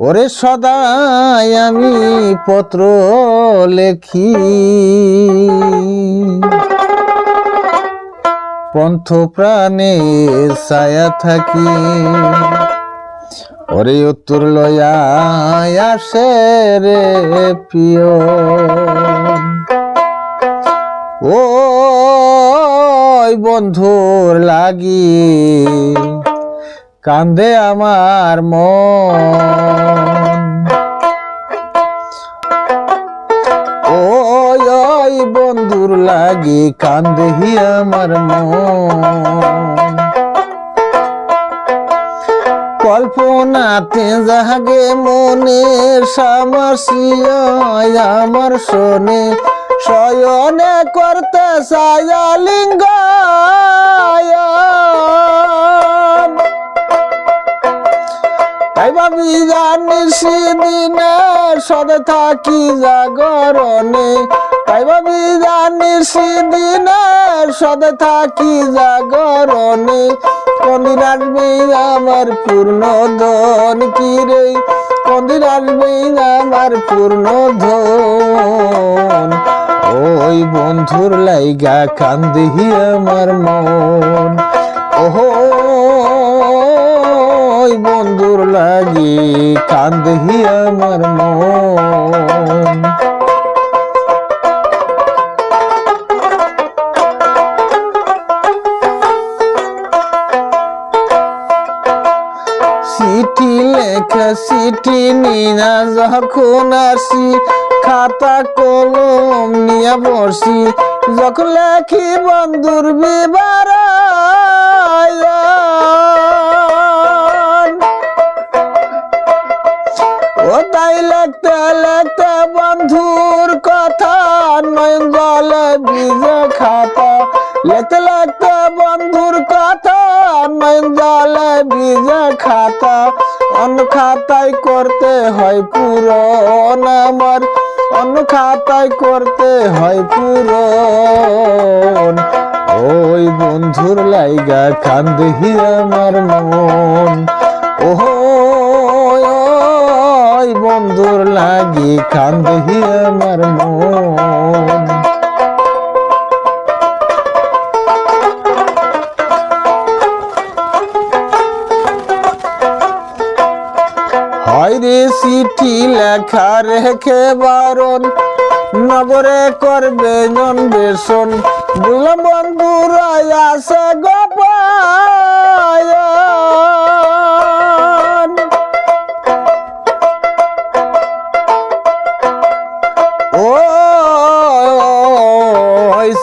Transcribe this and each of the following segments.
ওরে সদাই আমি পত্র লেখি। পন্থ প্রাণে ছায়া থাকি। ওরে উত্তর লয়া আসে রে প্রিয়। ওই বন্ধুর লাগি কান্দে আমার মন। ওই বন্ধুর লাগি কান্দে হি আমার মন। কল্পনাতে জাগে মনে সামসিয়া আমার শোনে, শয়নে করতে সায়ালিঙ্গ জানি সেদিনে সদে থাকি জাগরণে তাই ভাবি জানি সেদিনে সদে থাকি জাগরণে কন্দিন আসবে আমার পূর্ণ ধন কি রে? কন্দিন আসবে আমার পূর্ণ ধন? ওই বন্ধুর লাইগা কান্দিহি আমার মন। কান্দিহি আমার মন। চিঠি লেখা চিঠি নিনা, যখন আসি খাতা কলম নিয়ে বসি, যখন লেখি বন্ধুর বিবার লিখতে লিখতে বন্ধুর কথা, নয়ন জলে ভিজে খাতা। লিখতে লিখতে বন্ধুর কথা, নয়ন জলে ভিজে খাতা। অন্য খাতায় করতে হয় পূরণ আমার অন্য খাতায় করতে হয় পূরণ। ওই বন্ধুর লাইগা কান্দেহি আমার মন। ওহো ওই বন্ধুর লাগি কান্দেহি আমার মন। হয় রে চিঠি লেখা রেখে বারণ, নগরে করবে বুঝলাম বন্ধুরা আছে গোপায়ন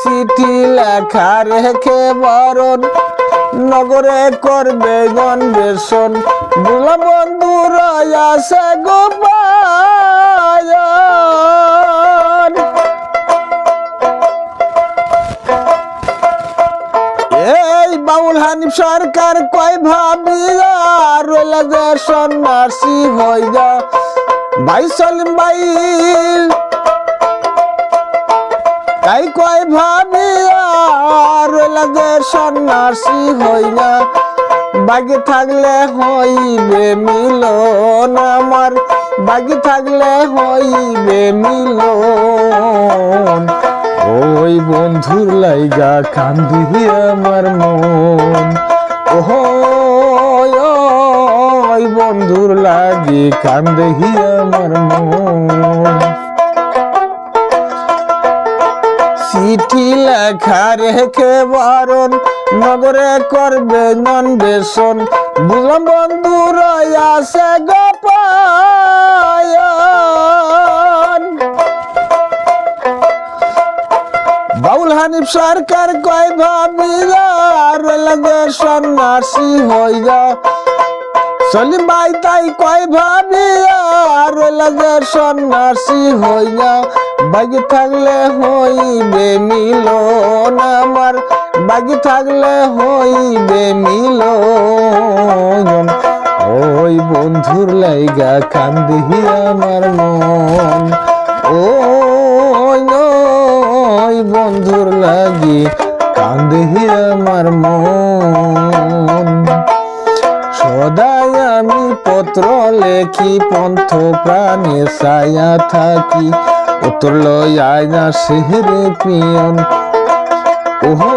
চিঠি লেখা রেখে বারণ, নগরে করবে গণ বেশন বুলা বন্ধুরা আছে গোপায়ন। এই বাউল হানিফ সরকার কয় ভাবিয়া রইলা যে সন্ন্যাসী হই যা ভাই সলিম ভাই তাই কয় ভাবিয়া রইলা যে সন্ন্যাসী না বাগে থাকলে হইবে মিলন আমার বাগে থাকলে হইবে মিলন। ওই বন্ধুর লাইগা কান্দি আমার মন। ওহো বন্ধুর লাগি কান্দি আমার মন। চিঠি লেখা রেখে বারণ নগরে করবে নন বেশন বুঝলাম বন্ধুর আছে গোপায়ন। বাউল হানিফ সরকার কয় ভাবিয়া রইলা যে সন্ন্যাসী হইয়া সলিম ভাই, তাই কয় ভাবিয়া রইলা যে সন্ন্যাসী হইয়া। বাগি থাকলে হইবে মিলন আমার, বাগি থাকলে হইবে মিলন। ওই বন্ধুর লাইগা কান্দিহি আমার মন। ওই পত্র লেখি পন্থ প্রাণে ছায়া থাকি। উত্তর লয় না সেহরে পিয়ন। ওহো